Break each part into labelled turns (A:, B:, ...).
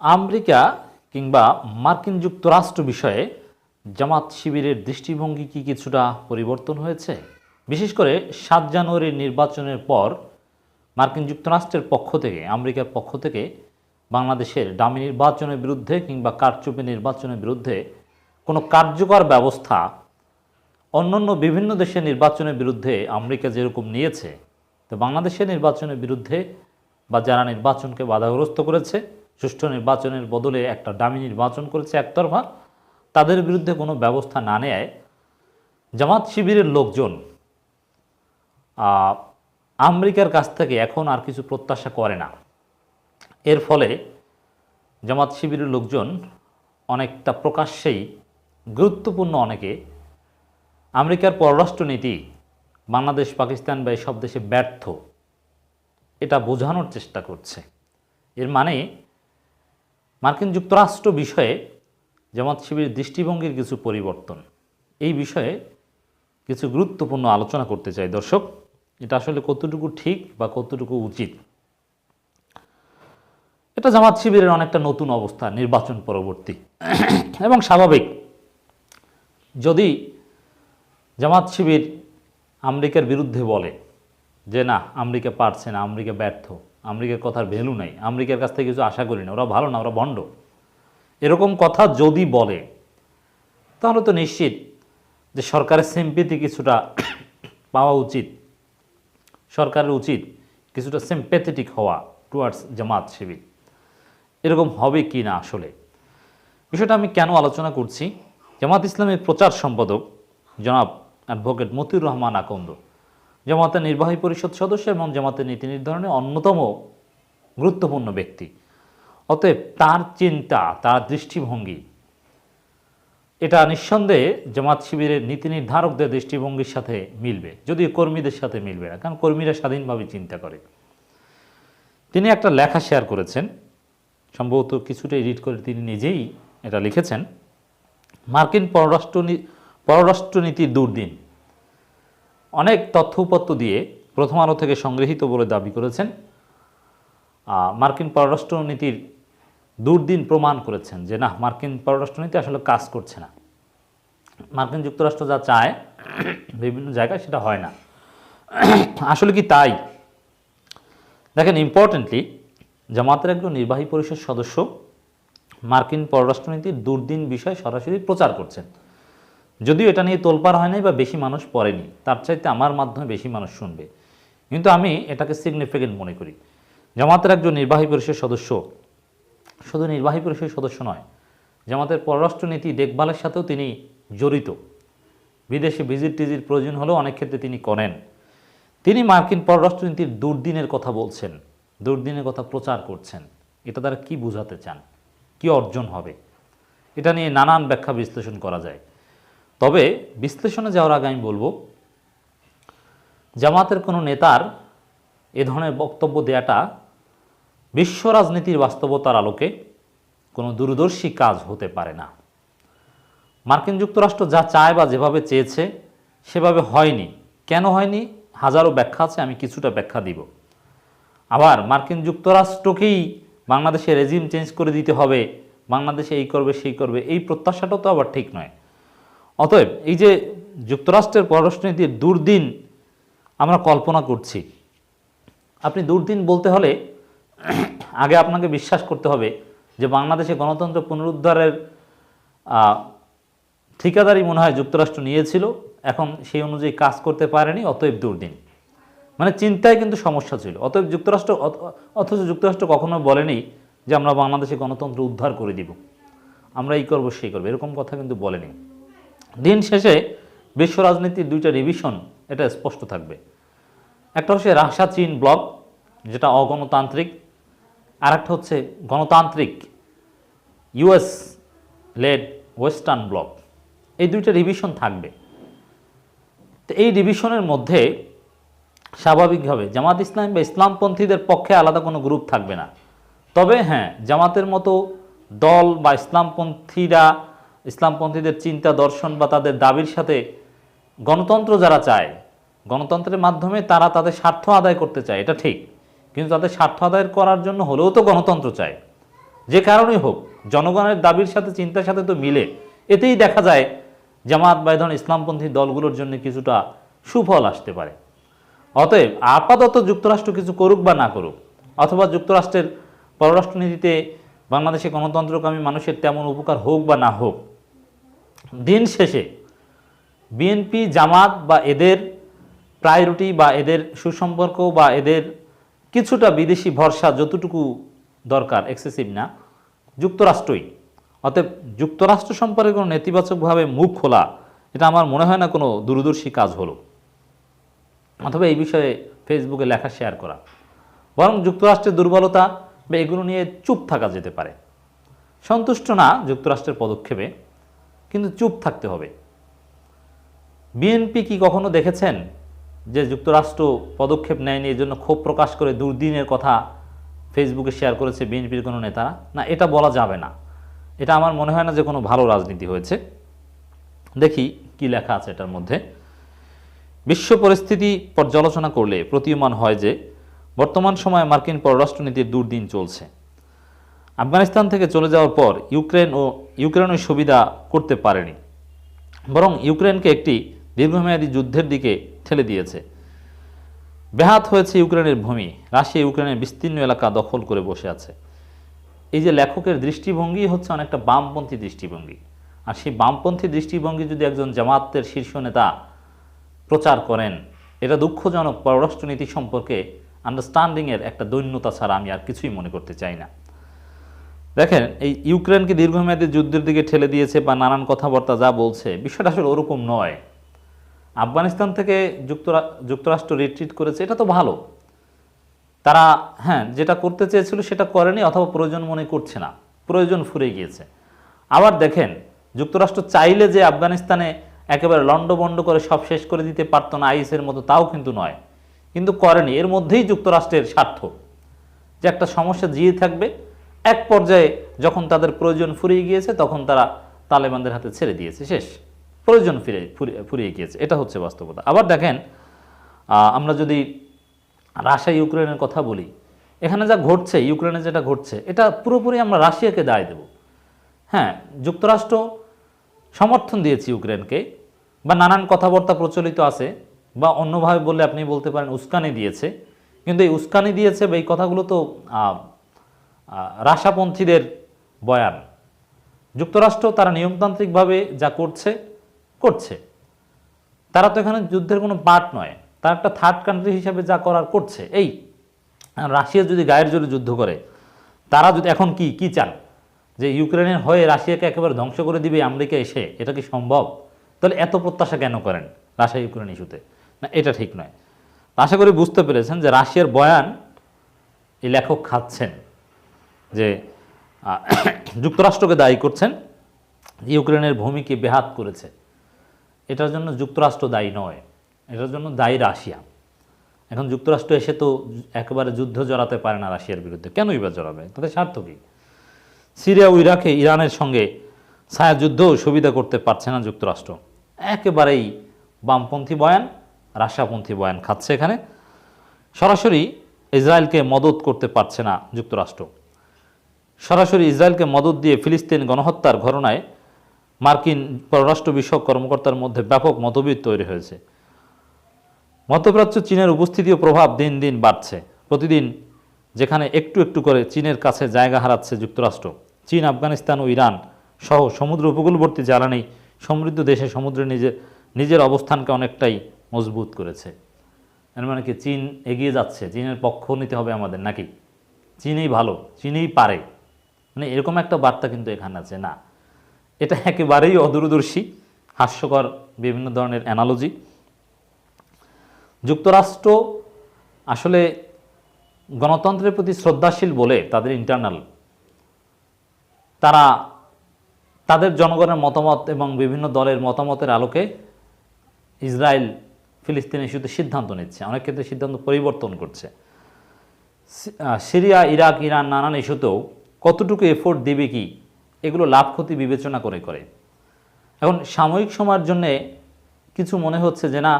A: America কিংবা মার্কিন যুক্তরাষ্ট্র বিষয়ে জামাত শিবিরের দৃষ্টিভঙ্গি কি কিছুটা পরিবর্তন হয়েছে? বিশেষ করে সাত জানুয়ারির নির্বাচনের পর মার্কিন যুক্তরাষ্ট্রের পক্ষ থেকে, আমেরিকার পক্ষ থেকে বাংলাদেশের ডামি নির্বাচনের বিরুদ্ধে কিংবা কারচুপি নির্বাচনের বিরুদ্ধে কোনো কার্যকর ব্যবস্থা অন্যান্য বিভিন্ন দেশের নির্বাচনের বিরুদ্ধে আমেরিকা যেরকম নিয়েছে, তো বাংলাদেশের নির্বাচনের বিরুদ্ধে বা যারা নির্বাচনকে বাধাগ্রস্ত করেছে সুষ্ঠু নির্বাচনের বদলে একটা ডামি নির্বাচন করেছে একতরফা। তাদের বিরুদ্ধে কোনো ব্যবস্থা না নেয় জামাত শিবিরের লোকজন আমেরিকার কাছ থেকে এখন আর কিছু প্রত্যাশা করে না। এর ফলে জামাত শিবিরের লোকজন অনেকটা প্রকাশ্যেই গুরুত্বপূর্ণ অনেকে আমেরিকার পররাষ্ট্রনীতি, বাংলাদেশ, পাকিস্তান বা এসব দেশে ব্যর্থ, এটা বোঝানোর চেষ্টা করছে। এর মানে মার্কিন যুক্তরাষ্ট্র বিষয়ে জামাত শিবির দৃষ্টিভঙ্গির কিছু পরিবর্তন। এই বিষয়ে কিছু গুরুত্বপূর্ণ আলোচনা করতে চাই, দর্শক। এটা আসলে কতটুকু ঠিক বা কতটুকু উচিত? এটা জামাত শিবিরের অনেকটা নতুন অবস্থা, নির্বাচন পরবর্তী। এবং স্বাভাবিক, যদি জামাত শিবির আমেরিকার বিরুদ্ধে বলে যে, না, আমেরিকা পারছে না, আমেরিকা ব্যর্থ আমেরিকার কথার ভ্যালু নাই। আমেরিকার কাছ থেকে কিছু আশা করি না, ওরা ভালো না, ওরা ভণ্ড। এরকম কথা যদি বলে, তাহলে তো নিশ্চিত যে সরকারের সিম্পিতি কিছুটা পাওয়া উচিত। সরকারের উচিত কিছুটা সিম্পেথেটিক হওয়া টুয়ার্ডস জামাত শিবির। এরকম হবে কি না আসলে? বিষয়টা আমি কেন আলোচনা করছি? জামাত ইসলামের প্রচার সম্পাদক জনাব অ্যাডভোকেট মতিউর রহমান আকন্দ। জামাতের নির্বাহী পরিষদ সদস্য এবং জামাতের নীতি নির্ধারণে অন্যতম গুরুত্বপূর্ণ ব্যক্তি। অতএব তার চিন্তা, তার দৃষ্টিভঙ্গি, এটা নিঃসন্দেহে জামাত শিবিরের নীতি নির্ধারকদের দৃষ্টিভঙ্গির সাথে মিলবে, যদিও কর্মীদের সাথে মিলবে না, কারণ কর্মীরা স্বাধীনভাবে চিন্তা করে। তিনি একটা লেখা শেয়ার করেছেন, সম্ভবত কিছুটা এডিট করে তিনি নিজেই এটা লিখেছেন, মার্কিন পররাষ্ট্র পররাষ্ট্রনীতির দুর্দিন। অনেক তথ্য উপাত্ত দিয়ে প্রথম আলো থেকে সংগৃহীত বলে দাবি করেছেন। মার্কিন পররাষ্ট্রনীতির দুর্দিন প্রমাণ করেছেন যে, না, মার্কিন পররাষ্ট্রনীতি আসলে কাজ করছে না। মার্কিন যুক্তরাষ্ট্র যা চায়, বিভিন্ন জায়গায় সেটা হয় না। আসলে কি তাই? দেখেন ইম্পর্টেন্টলি জামাতের একজন নির্বাহী পরিষদ সদস্য মার্কিন পররাষ্ট্রনীতির দুর্দিন বিষয় সরাসরি প্রচার করছেন। যদিও এটা নিয়ে তোলপার হয় নাই বা বেশি মানুষ পড়েনি, তার চাইতে আমার মাধ্যমে বেশি মানুষ শুনবে। কিন্তু আমি এটাকে সিগনিফিকেন্ট মনে করি। জামাতের একজন নির্বাহী পরিষদ সদস্য, শুধু নির্বাহী পরিষদ সদস্য নয়, জামাতের পররাষ্ট্রনীতি দেখভালের সাথেও তিনি জড়িত। বিদেশে ভিজিট টিজির প্রয়োজন হলেও অনেক ক্ষেত্রে তিনি করেন। তিনি মার্কিন পররাষ্ট্রনীতির দুর্দিনের কথা বলছেন, দুর্দিনের কথা প্রচার করছেন। এটা তারা কি বোঝাতে চান? কি অর্জন হবে? এটা নিয়ে নানান ব্যাখ্যা বিশ্লেষণ করা যায়। তবে বিশ্লেষণে যাওয়ার আগে আমি বলব, জামাতের কোনো নেতার এ ধরনের বক্তব্য দেয়াটা বিশ্ব রাজনীতির বাস্তবতার আলোকে কোনো দূরদর্শী কাজ হতে পারে না। মার্কিন যুক্তরাষ্ট্র যা চায় বা যেভাবে চেয়েছে সেভাবে হয়নি। কেন হয়নি? হাজারো ব্যাখ্যা আছে, আমি কিছুটা ব্যাখ্যা দিব। আবার মার্কিন যুক্তরাষ্ট্রকেই বাংলাদেশে রেজিম চেঞ্জ করে দিতে হবে, বাংলাদেশে এই করবে, সেই করবে, এই প্রত্যাশাটাও তো আবার ঠিক নয়। অতএব এই যে যুক্তরাষ্ট্রের পররাষ্ট্রনীতির দুর্দিন আমরা কল্পনা করছি। আপনি দুর্দিন বলতে হলে আগে আপনাকে বিশ্বাস করতে হবে যে বাংলাদেশে গণতন্ত্র পুনরুদ্ধারের ঠিকাদারি মনে হয় যুক্তরাষ্ট্র নিয়েছিল, এখন সেই অনুযায়ী কাজ করতে পারেনি, অতএব দুর্দিন। মানে চিন্তায় কিন্তু সমস্যা ছিল। অতএব যুক্তরাষ্ট্র অথ- অথচ যুক্তরাষ্ট্র কখনো বলেনি যে আমরা বাংলাদেশে গণতন্ত্র উদ্ধার করে দিব। আমরা এই করব, সেই করব, এরকম কথা কিন্তু বলেনি। দিন শেষে বিশ্ব রাজনীতির দুইটা রিভিশন এটা স্পষ্ট থাকবে। একটা হচ্ছে রাশিয়া চীন ব্লক, যেটা অগণতান্ত্রিক আর একটা হচ্ছে গণতান্ত্রিক ইউএস লেড ওয়েস্টার্ন ব্লক এই দুইটা রিভিশন থাকবে। তো এই রিভিশনের মধ্যে স্বাভাবিকভাবে জামাত ইসলাম বা ইসলামপন্থীদের পক্ষে আলাদা কোনো গ্রুপ থাকবে না। তবে হ্যাঁ জামাতের মতো দল বা ইসলামপন্থীরা ইসলামপন্থীদের চিন্তা, দর্শন বা তাদের দাবির সাথে গণতন্ত্র যারা চায়, গণতন্ত্রের মাধ্যমে তারা তাদের স্বার্থ আদায় করতে চায়, এটা ঠিক। কিন্তু তাদের স্বার্থ আদায় করার জন্য হলেও তো গণতন্ত্র চায়। যে কারণেই হোক, জনগণের দাবির সাথে, চিন্তার সাথে তো মিলে। এতেই দেখা যায় জামাত বা ধরনের ইসলামপন্থী দলগুলোর জন্য কিছুটা সুফল আসতে পারে। অতএব আপাতত যুক্তরাষ্ট্র কিছু করুক বা না করুক, অথবা যুক্তরাষ্ট্রের পররাষ্ট্রনীতিতে বাংলাদেশে গণতন্ত্রকামী মানুষের তেমন উপকার হোক বা না হোক দিন শেষে বিএনপি জামাত বা এদের প্রায়োরিটি বা এদের সুসম্পর্ক বা এদের কিছুটা বিদেশি ভরসা যতটুকু দরকার এক্সেসিভ না, যুক্তরাষ্ট্রই। অতএব যুক্তরাষ্ট্র সম্পর্কে কোনো নেতিবাচকভাবে মুখ খোলা, এটা আমার মনে হয় না কোনো দূরদর্শী কাজ হলো। অথবা এই বিষয়ে ফেসবুকে লেখা শেয়ার করা। বরং যুক্তরাষ্ট্রের দুর্বলতা বা এগুলো নিয়ে চুপ থাকা যেতে পারে। সন্তুষ্ট না যুক্তরাষ্ট্রের পদক্ষেপে। কিন্তু চুপ থাকতে হবে। বিএনপি কি কখনো দেখেছেন যে যুক্তরাষ্ট্র পদক্ষেপ নেয়নি? এই জন্য ক্ষোভ প্রকাশ করে দুর্দিনের কথা ফেসবুকে শেয়ার করেছে বিএনপির কোনো নেতারা? না, এটা বলা যাবে না। এটা আমার মনে হয় না যে কোনো ভালো রাজনীতি হয়েছে। দেখি কি লেখা আছে এটার মধ্যে। বিশ্ব পরিস্থিতি পর্যালোচনা করলে প্রতীয়মান হয় যে বর্তমান সময়ে মার্কিন পররাষ্ট্রনীতির দুর্দিন চলছে। আফগানিস্তান থেকে চলে যাওয়ার পর ইউক্রেন ও ইউক্রেন ওই সুবিধা করতে পারেনি, বরং ইউক্রেনকে একটি দীর্ঘমেয়াদী যুদ্ধের দিকে ঠেলে দিয়েছে। ব্যাহাত হয়েছে ইউক্রেনের ভূমি, রাশিয়া ইউক্রেনের বিস্তীর্ণ এলাকা দখল করে বসে আছে। এই যে লেখকের দৃষ্টিভঙ্গি হচ্ছে অনেকটা বামপন্থী দৃষ্টিভঙ্গি। আর সেই বামপন্থী দৃষ্টিভঙ্গি যদি একজন জামাতের শীর্ষ নেতা প্রচার করেন, এটা দুঃখজনক পররাষ্ট্রনীতি সম্পর্কে আন্ডারস্ট্যান্ডিংয়ের একটা দৈন্যতা ছাড়া আমি আর কিছুই মনে করতে চাই না। দেখেন, এই ইউক্রেনকে দীর্ঘমেয়াদী যুদ্ধের দিকে ঠেলে দিয়েছে বা নানান কথাবার্তা যা বলছে, বিষয়টা আসলে ওরকম নয়। আফগানিস্তান থেকে যুক্তরা, যুক্তরাষ্ট্র রিট্রিট করেছে, এটা তো ভালো। তারা হ্যাঁ যেটা করতে চেয়েছিল সেটা করেনি অথবা প্রয়োজন মনে করছে না, প্রয়োজন ফুরে গিয়েছে। আবার দেখেন, যুক্তরাষ্ট্র চাইলে যে আফগানিস্তানে একেবারে লণ্ডভণ্ড করে সব শেষ করে দিতে পারতো না আইএসের মতো, তাও কিন্তু নয়। কিন্তু করেনি, এর মধ্যেই যুক্তরাষ্ট্রের স্বার্থ। যে একটা সমস্যা জিয়ে থাকবে এক পর্যায়ে যখন তাদের প্রয়োজন ফুরিয়ে গিয়েছে, তখন তারা তালেবানদের হাতে ছেড়ে দিয়েছে। শেষ। প্রয়োজন ফিরে ফুরিয়ে- গিয়েছে। এটা হচ্ছে বাস্তবতা। আবার দেখেন আমরা যদি রাশিয়া, ইউক্রেনের কথা বলি, এখানে যা ঘটছে, ইউক্রেনে যেটা ঘটছে, এটা পুরোপুরি আমরা রাশিয়াকে দায় দেব। হ্যাঁ যুক্তরাষ্ট্র সমর্থন দিয়েছে ইউক্রেনকে, বা নানান কথাবার্তা প্রচলিত আছে, বা অন্যভাবে বললে আপনি বলতে পারেন উস্কানি দিয়েছে, কিন্তু এই উস্কানি দিয়েছে বা এই কথাগুলো তো রাশাপন্থীদের বয়ান। যুক্তরাষ্ট্র তারা নিয়মতান্ত্রিকভাবে যা করছে করছে। তারা তো এখানে যুদ্ধের কোনো পার্ট নয়। তারা একটা থার্ড কান্ট্রি হিসাবে যা করার করছে, এই। রাশিয়া যদি গায়ের জোরে যুদ্ধ করে, তারা যদি এখন কি কি চান? যে ইউক্রেনের হয়ে রাশিয়াকে একেবারে ধ্বংস করে দিবে আমেরিকা এসে, এটা কি সম্ভব? তাহলে এত প্রত্যাশা কেন করেন রাশিয়া ইউক্রেন ইস্যুতে? না, এটা ঠিক নয়। আশা করি বুঝতে পেরেছেন যে রাশিয়ার বয়ান এই লেখক খাচ্ছেন। যে যুক্তরাষ্ট্রকে দায়ী করছেন, ইউক্রেনের ভূমিকে বেহাত করেছে। এটার জন্য যুক্তরাষ্ট্র দায়ী নয়, এটার জন্য দায়ী রাশিয়া। এখন যুক্তরাষ্ট্র এসে তো একেবারে যুদ্ধ জড়াতে পারে না রাশিয়ার বিরুদ্ধে। কেনই বা জড়াবে? তাদের স্বার্থ কী? সিরিয়া ও ইরাকে ইরানের সঙ্গে ছায়াযুদ্ধও সুবিধা করতে পারছে না যুক্তরাষ্ট্র। একেবারেই বামপন্থী বয়ান, রাশিয়াপন্থী বয়ান খাচ্ছে এখানে। সরাসরি ইসরায়েলকে মদত করতে পারছে না যুক্তরাষ্ট্র। সরাসরি ইসরায়েলকে মদত দিয়ে ফিলিস্তিন গণহত্যার ঘটনায় মার্কিন পররাষ্ট্র বিষয়ক কর্মকর্তার মধ্যে ব্যাপক মতবিদ তৈরি হয়েছে। মধ্যপ্রাচ্য চীনের উপস্থিতি ও প্রভাব দিন দিন বাড়ছে। প্রতিদিন যেখানে একটু একটু করে চীনের কাছে জায়গা হারাচ্ছে যুক্তরাষ্ট্র। চীন, আফগানিস্তান ও ইরান সহ সমুদ্র উপকূলবর্তী জ্বালানি সমৃদ্ধ দেশে সমুদ্রে নিজের নিজের অবস্থানকে অনেকটাই মজবুত করেছে। এর মানে কি, চীন এগিয়ে যাচ্ছে, চীনের পক্ষ নিতে হবে আমাদের নাকি? চীনেই ভালো, চীনেই পারে। মানে এরকম একটা বার্তা কিন্তু এখানে আছে, না। এটা একেবারেই অদূরদর্শী, হাস্যকর বিভিন্ন ধরনের অ্যানালজি যুক্তরাষ্ট্র আসলে গণতন্ত্রের প্রতি শ্রদ্ধাশীল বলে তাদের ইন্টারনাল তারা তাদের জনগণের মতামত এবং বিভিন্ন দলের মতামতের আলোকে ইসরায়েল ফিলিস্তিন ইস্যুতে সিদ্ধান্ত নিচ্ছে, অনেক ক্ষেত্রে সিদ্ধান্ত পরিবর্তন করছে। সিরিয়া, ইরাক, ইরান নানান ইস্যুতেও কতটুকু এফোর্ট দেবে কি? এগুলো লাভ, ক্ষতি বিবেচনা করে করে। এখন সাময়িক সময়ের জন্যে কিছু মনে হচ্ছে যে না,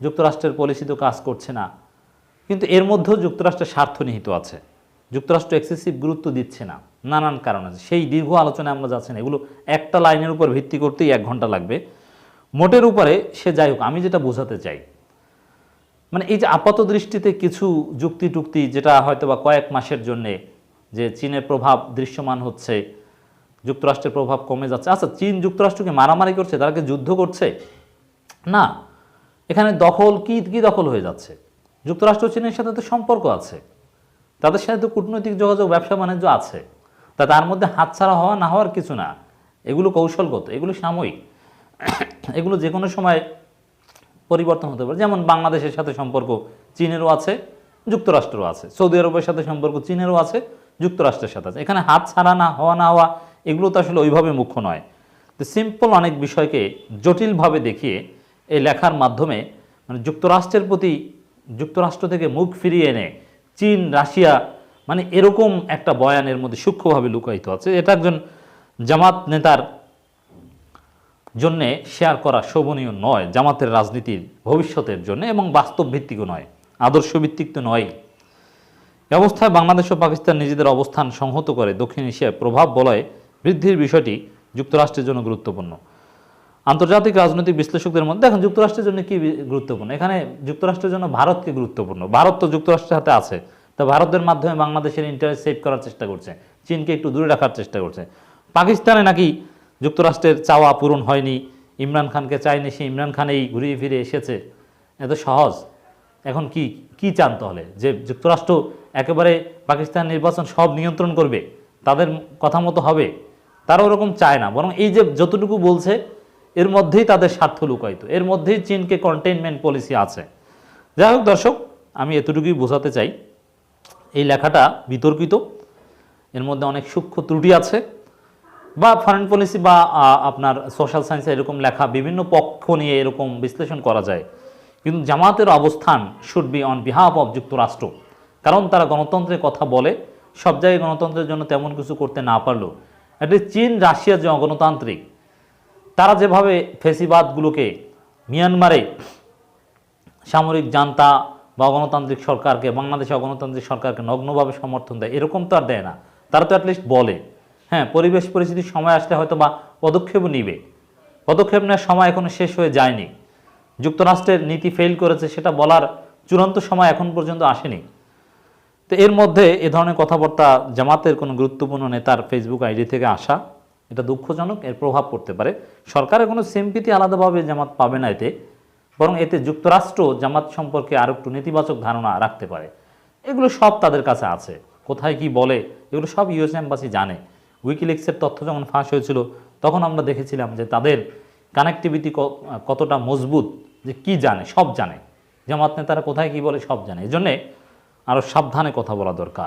A: যুক্তরাষ্ট্রের পলিসি তো কাজ করছে না। কিন্তু এর মধ্যেও যুক্তরাষ্ট্রের স্বার্থ নিহিত আছে। যুক্তরাষ্ট্র এক্সেসিভ গুরুত্ব দিচ্ছে না, নানান কারণ আছে। সেই দীর্ঘ আলোচনায় আমরা যাচ্ছি না। এগুলো একটা লাইনের উপর ভিত্তি করতেই এক ঘণ্টা লাগবে। মোটের উপরে সে যাই হোক, আমি যেটা বোঝাতে চাই মানে এই যে আপাত দৃষ্টিতে কিছু যুক্তি টুক্তি যেটা হয়তো বা কয়েক মাসের জন্যে যে চীনের প্রভাব দৃশ্যমান হচ্ছে, যুক্তরাষ্ট্রের প্রভাব কমে যাচ্ছে। আচ্ছা চীন যুক্তরাষ্ট্রকে মারামারি করছে? তারা কি যুদ্ধ করছে? না। এখানে দখল কি কি দখল হয়ে যাচ্ছে? যুক্তরাষ্ট্র চীনের সাথে তো সম্পর্ক আছে। তাদের সাথে তো কূটনৈতিক যোগাযোগ, ব্যবসা বাণিজ্য আছে। তা তার মধ্যে হাতছাড়া হওয়া না হওয়ার কিছু না। এগুলো কৌশলগত, এগুলো সাময়িক। এগুলো যে কোনো সময় পরিবর্তন হতে পারে। যেমন বাংলাদেশের সাথে সম্পর্ক চীনেরও আছে, যুক্তরাষ্ট্রও আছে। সৌদি আরবের সাথে সম্পর্ক চীনেরও আছে। যুক্তরাষ্ট্রের সাথে আছে। এখানে হাত ছাড়া না, হওয়া না হওয়া, এগুলো তো আসলে ওইভাবে মুখ্য নয়। তো সিম্পল অনেক বিষয়কে জটিলভাবে দেখিয়ে এই লেখার মাধ্যমে মানে যুক্তরাষ্ট্রের প্রতি, যুক্তরাষ্ট্র থেকে মুখ ফিরিয়ে এনে চীন, রাশিয়া মানে এরকম একটা বয়ানের মধ্যে সূক্ষ্মভাবে লুকায়িত আছে। এটা একজন জামাত নেতার জন্যে শেয়ার করা শোভনীয় নয়, জামাতের রাজনীতির ভবিষ্যতের জন্য এবং বাস্তব ভিত্তিকও নয় আদর্শ ভিত্তিক তো নয় এ অবস্থায় বাংলাদেশ ও পাকিস্তান নিজেদের অবস্থান সংহত করে। দক্ষিণ এশিয়ায় প্রভাব বলয়ে বৃদ্ধির বিষয়টি যুক্তরাষ্ট্রের জন্য গুরুত্বপূর্ণ। আন্তর্জাতিক রাজনৈতিক বিশ্লেষকদের মধ্যে দেখেন যুক্তরাষ্ট্রের জন্য কি গুরুত্বপূর্ণ? এখানে যুক্তরাষ্ট্রের জন্য ভারতকে গুরুত্বপূর্ণ। ভারত তো যুক্তরাষ্ট্রের হাতে আছে, তা ভারতের মাধ্যমে বাংলাদেশের ইন্টারেস্ট সেভ করার চেষ্টা করছে, চীনকে একটু দূরে রাখার চেষ্টা করছে। পাকিস্তানে নাকি যুক্তরাষ্ট্রের চাওয়া পূরণ হয়নি, ইমরান খানকে চাইনি সে ইমরান খানেই ঘুরিয়ে ফিরে এসেছে। এত সহজ। এখন কি কি চান তাহলে? যে যুক্তরাষ্ট্র একেবারে পাকিস্তান নির্বাচন সব নিয়ন্ত্রণ করবে, তাদের কথা মতো হবে, তারা ওরকম চায় না। বরং এই যে যতটুকু বলছে, এর মধ্যেই তাদের স্বার্থ লুকায়িত। এর মধ্যেই চীনকে কন্টেইনমেন্ট পলিসি আছে। যাই হোক দর্শক, আমি এতটুকুই বোঝাতে চাই। এই লেখাটা বিতর্কিত। এর মধ্যে অনেক সূক্ষ্ম ত্রুটি আছে। বা ফরেন পলিসি বা আপনার সোশ্যাল সায়েন্সে এরকম লেখা বিভিন্ন পক্ষ নিয়ে এরকম বিশ্লেষণ করা যায়। কিন্তু জামাতের অবস্থান should be on behalf of যুক্তরাষ্ট্র। কারণ তারা গণতন্ত্রের কথা বলে, সব জায়গায় গণতন্ত্রের জন্য তেমন কিছু করতে না পারলেও। অ্যাটলিস্ট চীন, রাশিয়া যে অগণতান্ত্রিক তারা যেভাবে ফেসিবাদগুলোকে মিয়ানমারে সামরিক জান্তা বা গণতান্ত্রিক সরকারকে, বাংলাদেশে অগণতান্ত্রিক সরকারকে নগ্নভাবে সমর্থন দেয়, এরকম তো আর দেয় না। তারা তো অ্যাটলিস্ট বলে। হ্যাঁ পরিবেশ পরিস্থিতির সময় আসলে হয়তো বা পদক্ষেপও নিবে। পদক্ষেপ নেওয়ার সময় এখনও শেষ হয়ে যায়নি। যুক্তরাষ্ট্রের নীতি ফেল করেছে, সেটা বলার চূড়ান্ত সময় এখন পর্যন্ত আসেনি। তো এর মধ্যে এ ধরনের কথাবার্তা জামাতের কোনো গুরুত্বপূর্ণ নেতার ফেসবুক আইডি থেকে আসা, এটা দুঃখজনক, এর প্রভাব পড়তে পারে। সরকারের কোনো সিম্পিতি আলাদাভাবে জামাত পাবে না এতে, বরং এতে যুক্তরাষ্ট্র জামাত সম্পর্কে আরও একটু নেতিবাচক ধারণা রাখতে পারে। এগুলো সব তাদের কাছে আছে। কোথায় কি বলে, এগুলো সব ইউএস এম্বাসি জানে। উইকিলিক্সের তথ্য যখন ফাঁস হয়েছিল, তখন আমরা দেখেছিলাম যে তাদের কানেক্টিভিটি কতটা মজবুত, যে কি জানে, সব জানে। জামাত নেতারা কোথায় কি বলে, সব জানে। এই জন্যে আরও সাবধানে কথা বলা দরকার।